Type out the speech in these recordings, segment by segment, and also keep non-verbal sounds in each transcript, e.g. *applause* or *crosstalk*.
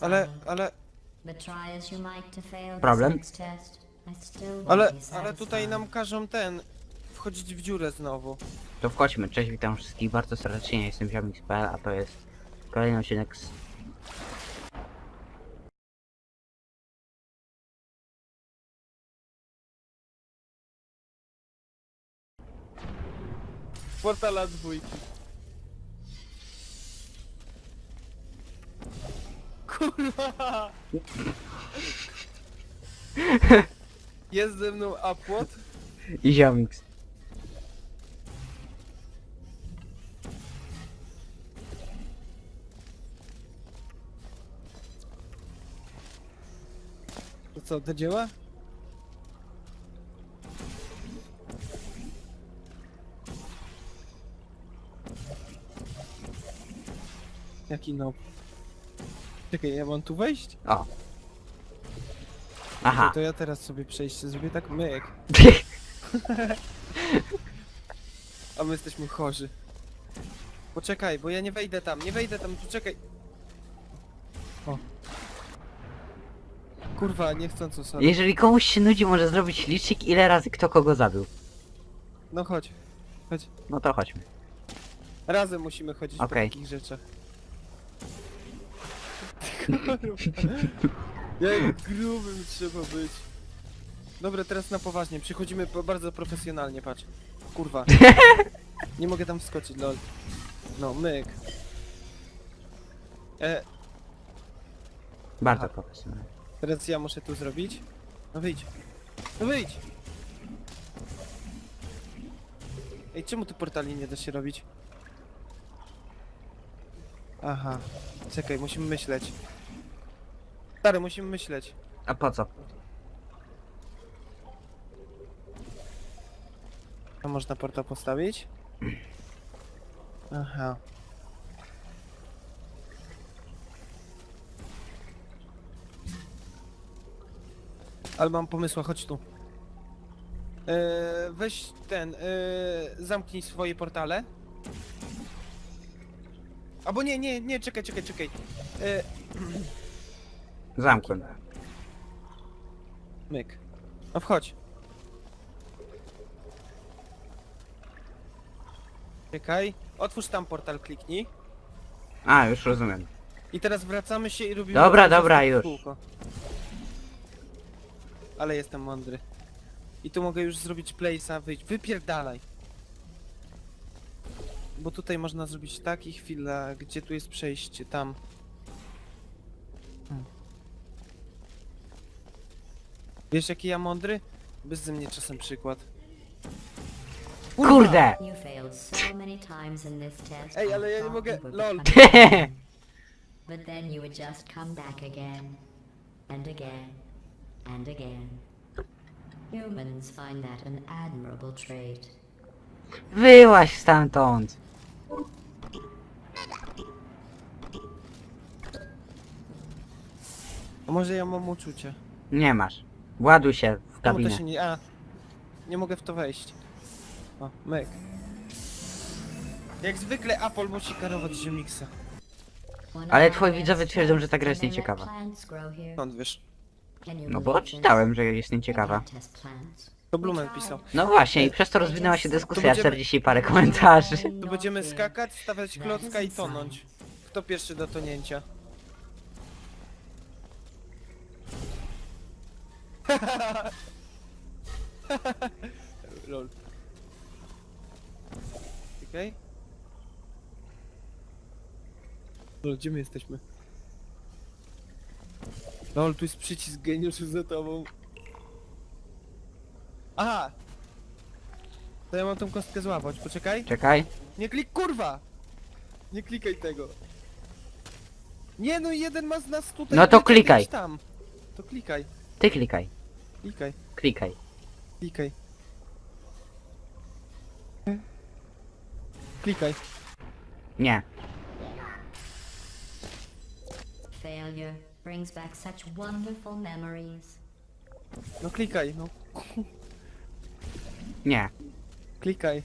Ale, ale, But try as you might to fail Problem? ale, ale tutaj nam każą ten, wchodzić w dziurę znowu. To wchodźmy. Cześć, witam wszystkich bardzo serdecznie. Jestem Ziomix.pl, a to jest kolejny odcinek z... Portala dwójki. Kurwa! Jest ze mną Upward? I Ziomix. To co, do dzieła? Jaki no? Czekaj, ja mam tu wejść? O. Aha. To, to ja teraz sobie przejście zrobię tak myk. *laughs* A my jesteśmy chorzy. Poczekaj, bo ja nie wejdę tam, nie wejdę tam, poczekaj. O. Kurwa, niechcąco sobie. Jeżeli komuś się nudzi, może zrobić licznik, ile razy kto kogo zabił. No chodź. Chodź. No to chodźmy. Razem musimy chodzić Okej. po takich rzeczach. *laughs* Jak grubym trzeba być. Dobra, teraz na poważnie. Przychodzimy po- bardzo profesjonalnie, patrz. Kurwa. *laughs* Nie mogę tam wskoczyć, lol. No, myk. E, Bardzo profesjonalnie. teraz ja muszę tu zrobić. No wyjdź. No wyjdź! Ej, czemu tu portali nie da się robić? Aha. Czekaj, musimy myśleć. Stary, musimy myśleć. A po co? A można portal postawić? Aha. Ale mam pomysła, chodź tu. Eee, weź ten, eee, zamknij swoje portale. Albo nie, nie, nie, czekaj, czekaj, czekaj. Eee, *clears throat* Zamkłem. myk. No wchodź. Czekaj. Otwórz tam portal, kliknij. A, już rozumiem. I teraz wracamy się i robimy... Dobra, dobra, już. kółko. Ale jestem mądry. I tu mogę już zrobić place'a, wyjść. Wypierdalaj. Bo tutaj można zrobić tak i chwila, gdzie tu jest przejście, tam. Wiesz jaki ja mądry? Bez ze mnie czasem przykład. Kurwa! Kurde! You failed so many times in this test. Ej, I ale ja nie thought mogę- you would lol. become champion. But then you would just come back again, and again, and again. Humans find that an admirable trait. Wyłaź stamtąd! A może ja mam uczucie? Nie masz. Właduj się w Czemu to kabinę. się nie... A, nie mogę w to wejść. O, myk. Jak zwykle Apple musi karować Ziemixa. Ale twoi widzowie twierdzą, że ta gra jest nieciekawa. Skąd wiesz? No bo czytałem, że jest nieciekawa. To Blumen pisał. No właśnie, i przez to rozwinęła się dyskusja, będziemy- 40 parę komentarzy. Tu będziemy skakać, stawiać klocka i tonąć. Kto pierwszy do tonięcia? *laughs* Lol. Okej. Lol, gdzie my jesteśmy? Lol, tu jest przycisk geniuszu za tobą. Aha! To ja mam tą kostkę złapać, poczekaj. Czekaj. Nie klik, kurwa! Nie klikaj tego. Nie no, jeden ma z nas tutaj. No to klikaj. tam. To klikaj, Ty klikaj. klikaj, Klikaj. klikaj. Klikaj. Nie. Failure brings back such wonderful memories. No klikaj, no. Nie. Klikaj.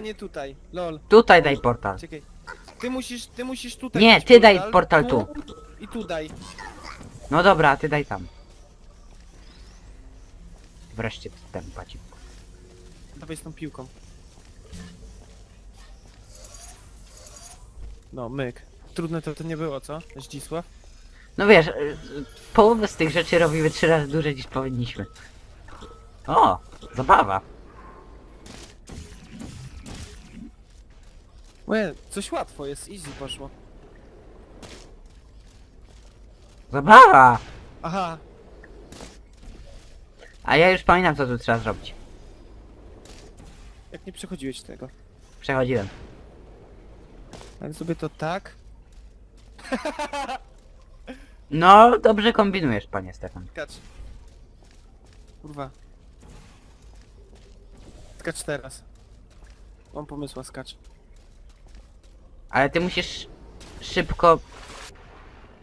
Nie tutaj. Lol. Tutaj daj portal. Czekaj. Ty musisz, ty musisz tutaj Nie, dać ty daj portal I tu daj. No dobra, ty daj tam. Wreszcie ten pacik. Dawaj z tą piłką. No, myk. Trudne to, to nie było, co? Zdzisław? No wiesz, y, y, połowę z tych rzeczy robimy trzy razy dłużej niż powinniśmy. O, zabawa. Łe, coś łatwo jest, easy poszło. Zabawa! Aha, A ja już pamiętam co tu trzeba zrobić. jak nie przechodziłeś tego. Przechodziłem. Ale sobie to tak. *laughs* No, dobrze kombinujesz, panie Stefan. Skacz. Kurwa. Skacz teraz. Mam pomysła, skacz. Ale ty musisz szybko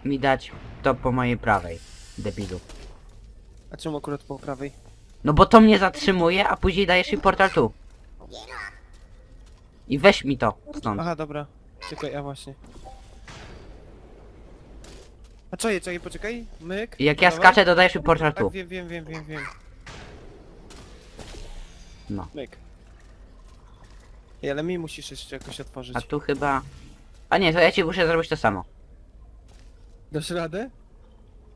mi dać to po mojej prawej, debilu. A czemu akurat po prawej? No bo to mnie zatrzymuje, a później dajesz mi portal tu. I weź mi to stąd. Aha, dobra. Czekaj, a właśnie. A czekaj, czekaj, poczekaj. Myk. I jak ja dawaj. skaczę, to dajesz mi portal Tak, tu. wiem, wiem, wiem, wiem, wiem. No. Myk. Ej, ale mi musisz jeszcze jakoś otworzyć. A tu chyba... A nie, to ja ci muszę zrobić to samo. Dasz radę?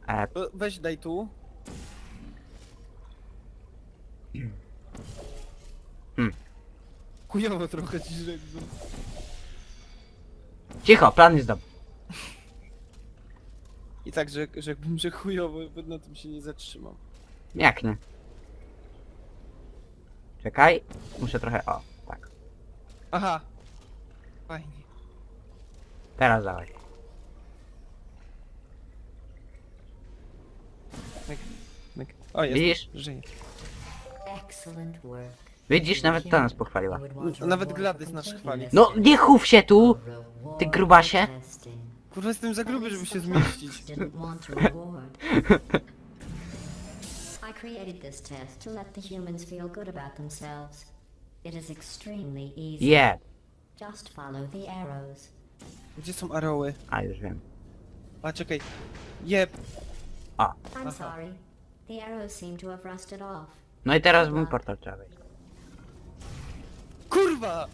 E, Weź daj tu. Hmm. Chujowo trochę ci rzekłbym. cicho, plan jest dobry. I tak, że rzekłbym, że chujowo, bo na tym się nie zatrzymam. Jak nie? Czekaj, muszę trochę... O. Aha. Fajnie. Teraz dawaj. Myk. Myk. O, jest. Widzisz? Żyje. Excellent work. Widzisz, nawet to nas pochwaliła. Nawet Gladys nas chwali. No, nie chów się tu! Ty grubasie. Kurwa, jestem za gruby, żeby się zmieścić. *laughs* I created this test to let the humans feel good about themselves. It is extremely easy. Je! Just follow the arrows. Gdzie są aroły? A, już wiem. A, czekaj. Jeb. I'm Aha. sorry. The arrows seem to have rusted off. No i teraz mój portal trzeba wejść. Kurwa!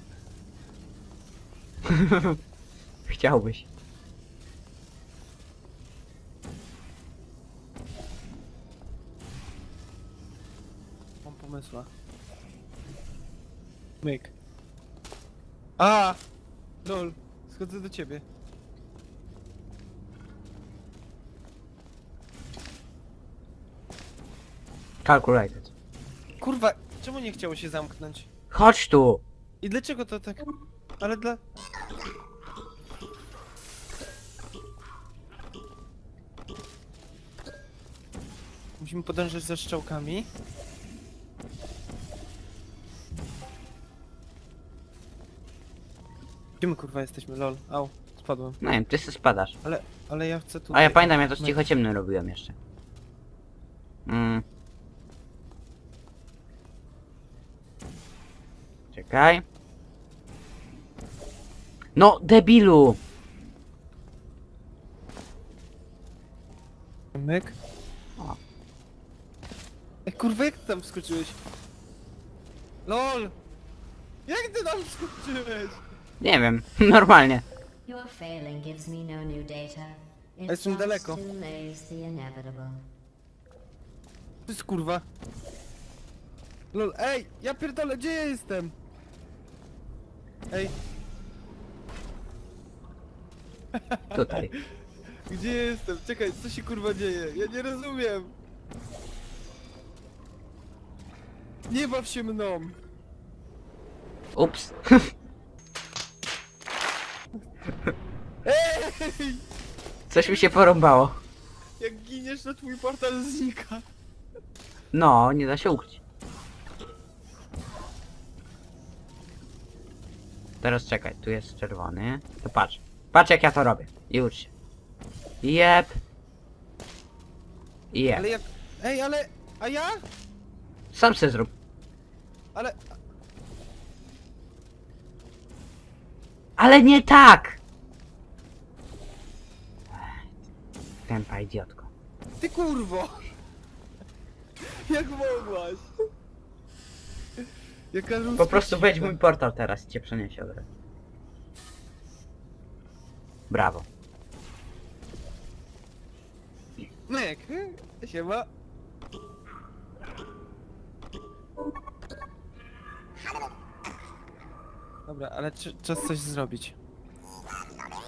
*laughs* Chciałbyś. Mam pomysła. Myk. A! Lol. Schodzę do ciebie. Calculated. Kurwa, czemu nie chciało się zamknąć? Chodź tu! I dlaczego to tak? Ale dla... Musimy podążać za strzałkami. Gdzie my kurwa jesteśmy? Lol. Au, spadłem. No wiem, ty se spadasz. Ale, ale ja chcę tu. A ja pamiętam, ja to z cicho ciemnym robiłem jeszcze. Mm. Czekaj. No, debilu! Myk. O. Ej, kurwa, jak ty tam wskoczyłeś? LOL! Jak ty tam wskoczyłeś? Nie wiem, *laughs* normalnie. Your failing gives me no new data. It jestem just daleko. delays the inevitable. To jest kurwa. LOL, ej! Ja pierdolę, gdzie ja jestem? Ej, *laughs* Tutaj. gdzie ja jestem? Czekaj, co się kurwa dzieje? Ja nie rozumiem. Nie baw się mną. Ups. *laughs* *laughs* Coś mi się porąbało. Jak giniesz, to twój portal znika. No, nie da się ukryć. Teraz czekaj, tu jest czerwony. To patrz. Patrz jak ja to robię. I ucz się. Jep. Jep. Ale jak... Ej, ale... A ja? Sam se zrób. Ale... Ale nie tak! Idiotko. Ty kurwo! Jak mogłaś? Jaka Po prostu wejdź w mój portal teraz i cię przeniesie od razu. Brawo. Mek, siema. Dobra, ale czy, czas coś zrobić.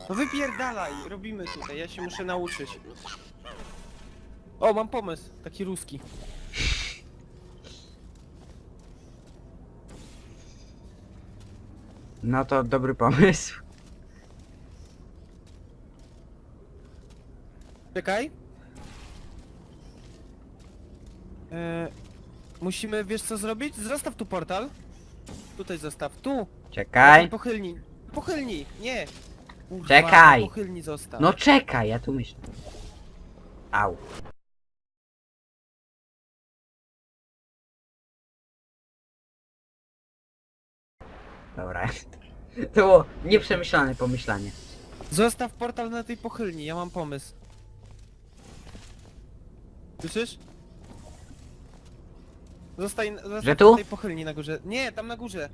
No wypierdalaj, robimy tutaj, ja się muszę nauczyć. O, mam pomysł, taki ruski. No to dobry pomysł. Czekaj. E, musimy, wiesz co zrobić? Zostaw tu portal. Tutaj zostaw, tu. Czekaj. Pochylni. Pochylni, nie. Kurwa, Czekaj. Pochylni. No czekaj, ja tu myślę. Au. Dobra. *laughs* To było nieprzemyślane pomyślanie. Zostaw portal na tej pochylni, ja mam pomysł. Słyszysz? Zostań, Że tu? na tej pochylni na górze. Nie, tam na górze.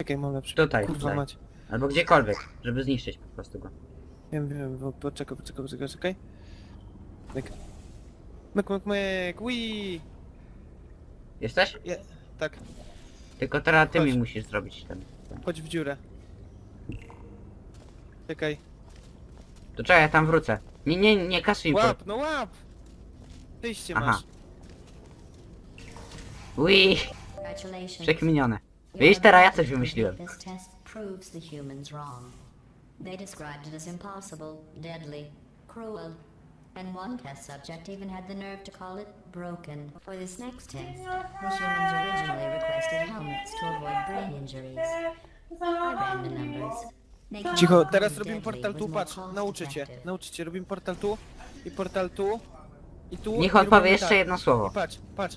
Czekaj, mam lepszy. Tutaj, Kurwa tutaj. mać. Albo gdziekolwiek, żeby zniszczyć po prostu go. Wiem, wiem, bo poczekaj, poczekaj, poczekaj, czekaj. Myk. Myk, myk, myk, wii! Jesteś? Je, tak, Tylko teraz ty Chodź. mi musisz zrobić ten. ten. chodź w dziurę. Czekaj. To czekaj, ja tam wrócę. Nie, nie, nie kasuj. por- Łap, no łap! Wyjście Aha. masz. Ui, Congratulations. przekminione. Widzisz, teraz ja coś wymyśliłem. complete This test proves the humans wrong. They described it as impossible, deadly, cruel, and one test subject even had the nerve to call it broken. For this next test, the humans originally requested helmets to avoid brain injuries. I ran the numbers. Making Cicho, teraz robimy portal was tu, more patrz, cost effective. nauczę cię, robimy portal tu i portal tu i tu. Niech i on powie jeszcze tak. jedno I słowo. patrz, patrz.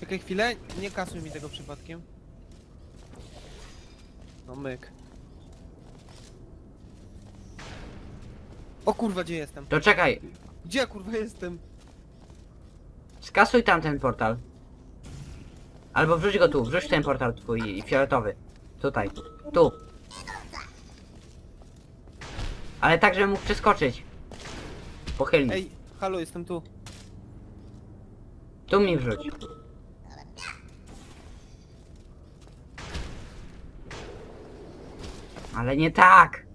Czekaj chwilę, nie kasuj mi tego przypadkiem. No myk. O kurwa, gdzie jestem? To czekaj, Gdzie ja kurwa jestem? skasuj tam ten portal. Albo wrzuć go tu, wrzuć ten portal twój fioletowy. Tutaj, tu. Ale tak, żebym mógł przeskoczyć. Pochylnie. Ej, halo, jestem tu. Tu mi wrzuć. Ale nie tak!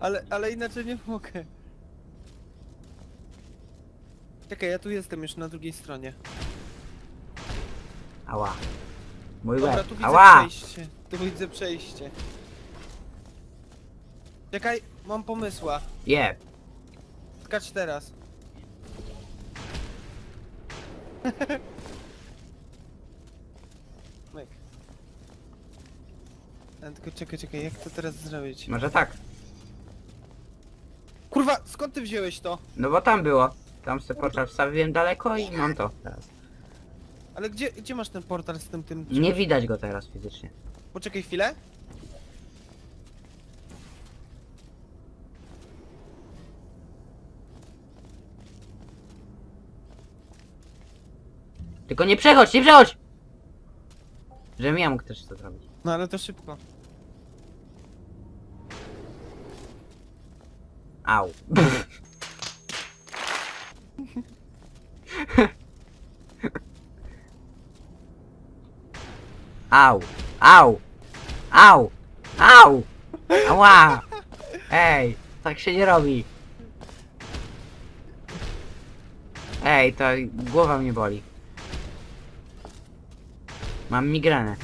Ale, ale inaczej nie mogę. Czekaj, ja tu jestem już na drugiej stronie. Ała. Mój Dobra, łeb. tu widzę Ała! przejście. Tu widzę przejście. Czekaj, mam pomysła. Je. Skacz teraz. *laughs* Myk. A, tylko czekaj, czekaj, jak to teraz zrobić? Może tak. Kurwa, skąd ty wziąłeś to? No bo tam było. Tam sobie portal wstawiłem daleko i mam to teraz. Ale gdzie, gdzie masz ten portal z tym tym? Nie widać go teraz fizycznie. Poczekaj chwilę. Tylko nie przechodź, nie przechodź! Żebym ja mógł też to zrobić. No ale to szybko. Au. *laughs* Au. Au. Au. Au. Ała. Ej, tak się nie robi. Ej, to głowa mnie boli. Mam migrenę.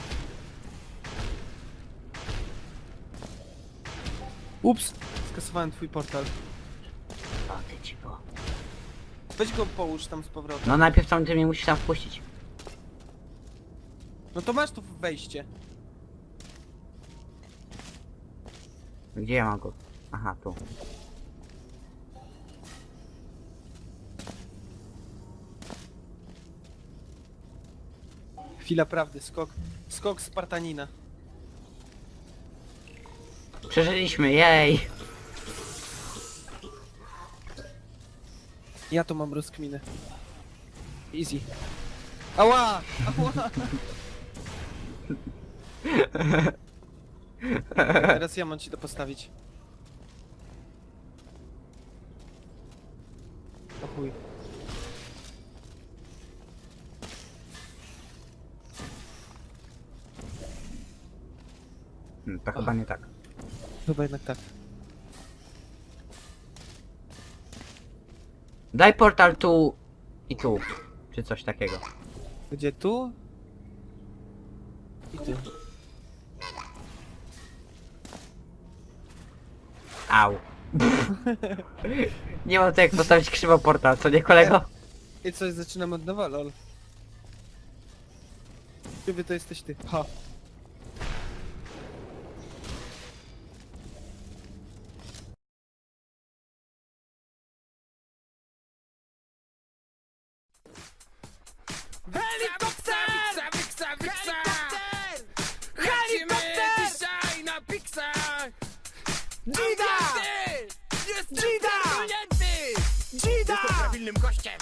Ups, skasowałem twój portal. O ty ci bo. Weź go połóż tam z powrotem. No najpierw tam ty mnie musisz tam wpuścić. No to masz tu wejście. Gdzie ja mam go? Aha, tu. Chwila prawdy, skok. Skok Spartanina. Przeżyliśmy, jej! Ja to mam rozkminę. Easy. Ała! Ała! *laughs* Teraz ja mam ci to postawić. O chuj. Hmm, to chyba nie tak. Chyba jednak tak. Daj portal tu i tu. Czy coś takiego. Gdzie tu? I tu. Au. *laughs* nie mam to jak postawić krzywo portal, co nie kolego? I coś zaczynam od nowa, lol. Wy to jesteś ty? Ha. silnym gościem.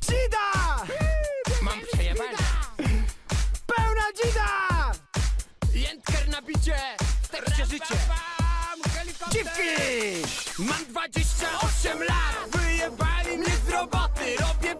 Dzida! Mam przejebane. Pełna dzida! Jętker na bicie, w życie. Dziwki! Mam 28 lat, wyjebali mnie z roboty. Robię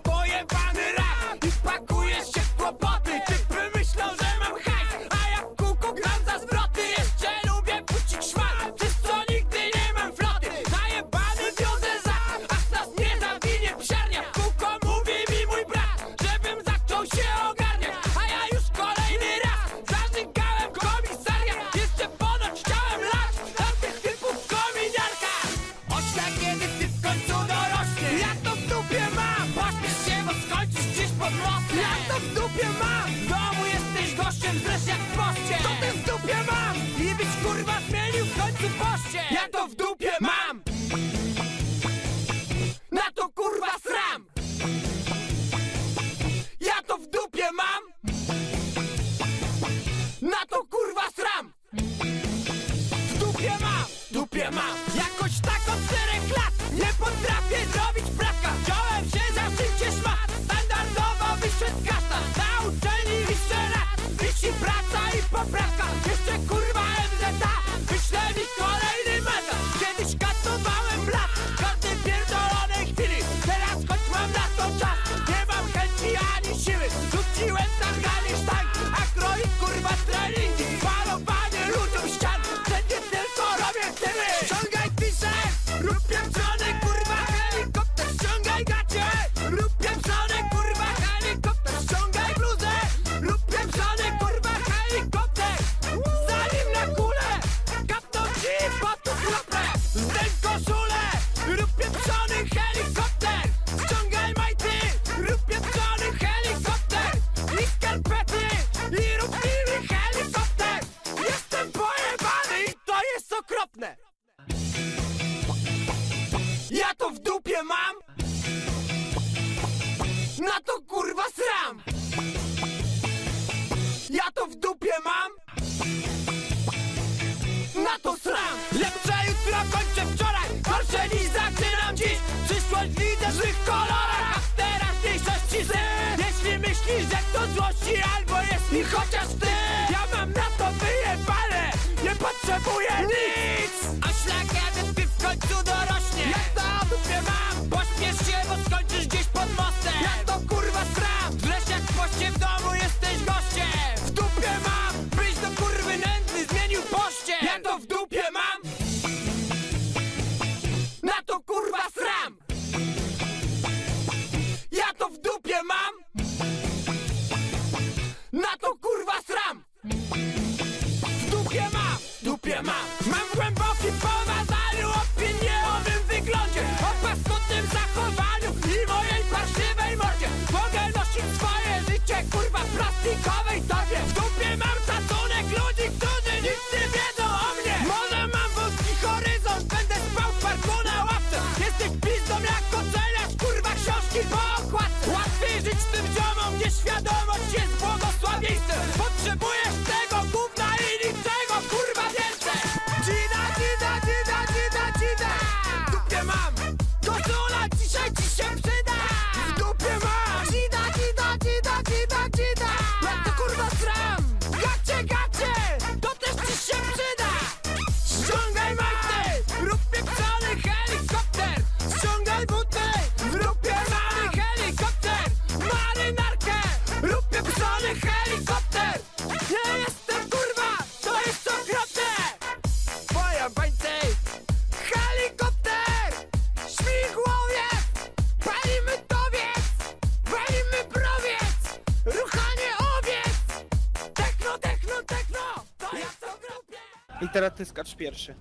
Pierwszy.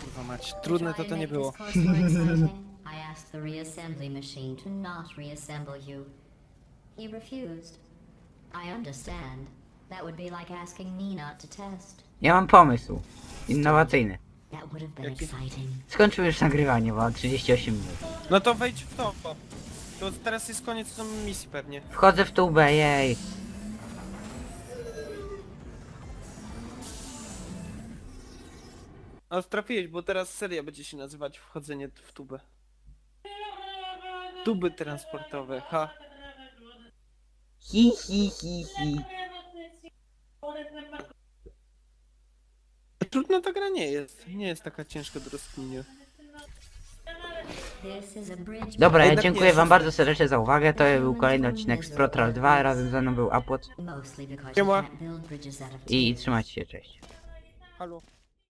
Kurwa mać, trudne to to nie było. *laughs* I asked the reassembly machine to not reassemble you. He refused. I understand. That would be like asking me not to test. Ja mam pomysł. Innowacyjny. That już nagrywanie, bo 38 minut. No to wejdź w to. To teraz jest koniec tą misji pewnie. Wchodzę w tubę, jej. A trafiłeś, bo teraz seria będzie się nazywać Wchodzenie w tubę. Tuby transportowe, ha. Hi, hi, hi, hi. Trudno ta gra nie jest. Nie jest taka ciężka do rozkminienia. Dobra, ja Jednak dziękuję nie, wam bardzo serdecznie za uwagę. To był kolejny odcinek z Protral 2. Razem ze mną był Siema. of I trzymajcie się, cześć. Halo.